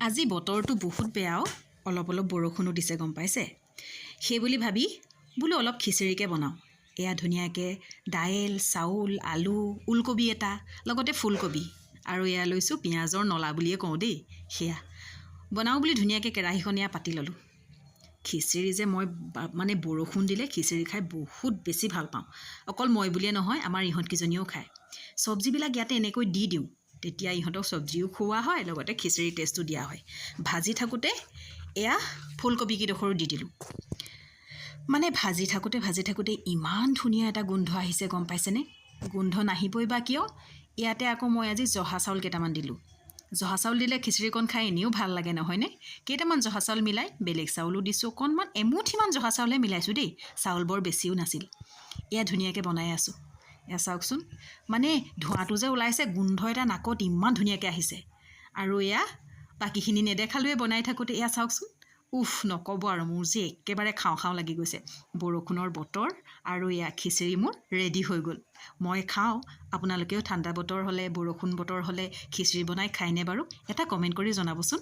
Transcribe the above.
আজি বতৰটো বহুত বেয়াও অলপ অলপ বৰষুণো দিছে গম পাইছে? সেই বুলি ভাবি বোলো অলপ খিচিৰিকে বনাওঁ। এয়া ধুনীয়াকৈ দাইল চাউল আলু ওলকবি এটা লগতে ফুলকবি। আৰু এয়া লৈছোঁ পিঁয়াজৰ নলা বুলিয়ে কওঁ দেই। সেয়া। বনাওঁ বুলি ধুনীয়াকৈ কেৰাহীখন এয়া পাতি ল'লোঁ। খিচিৰি যে মই মানে বৰষুণ দিলে খিচিৰি খাই বহুত বেছি ভাল পাওঁ। অকল মই বুলিয়ে নহয় আমাৰ ইহঁতকেইজনীয়েও খায়। চব্জিবিলাক ইয়াতে এনেকৈ দি দিওঁ। তেতিয়া ইহঁতক চব্জিও খুওৱা হয় লগতে খিচিৰি টেষ্টো দিয়া হয়। ভাজি থাকোঁতে এয়া ফুলকবিকেইডোখৰো দি দিলোঁ। মানে ভাজি থাকোঁতে ভাজি থাকোঁতে ইমান ধুনীয়া এটা গোন্ধ আহিছে গম পাইছেনে? গোন্ধ নাহিবই বা কিয়? ইয়াতে আকৌ মই আজি জহা চাউল কেইটামান দিলোঁ। জহা চাউল দিলে খিচিৰিকণ খাই এনেও ভাল লাগে নহয়নে? কেইটামান জহা চাউল মিলাই বেলেগ চাউলো দিছোঁ। অকণমান এমুঠিমান জহা চাউলহে মিলাইছোঁ দেই চাউল বৰ বেছিও নাছিল। এয়া ধুনীয়াকৈ বনাই আছোঁ। এয়া চাওকচোন। মানে ধোঁৱাটো যে ওলাইছে গোন্ধ এটা নাকত ইমান ধুনীয়াকৈ আহিছে। আৰু এয়া বাকীখিনি নেদেখালোৱে বনাই থাকোঁতে এয়া চাওকচোন। উফ নক'ব আৰু মোৰ যে একেবাৰে খাওঁ খাওঁ লাগি গৈছে। বৰষুণৰ বতৰ আৰু এয়া খিচিৰি মোৰ ৰেডি হৈ গ'ল। মই খাওঁ আপোনালোকেও ঠাণ্ডা বতৰ হ'লে বৰষুণ বতৰ হ'লে খিচিৰি বনাই খায়নে বাৰু? এটা কমেণ্ট কৰি জনাবচোন।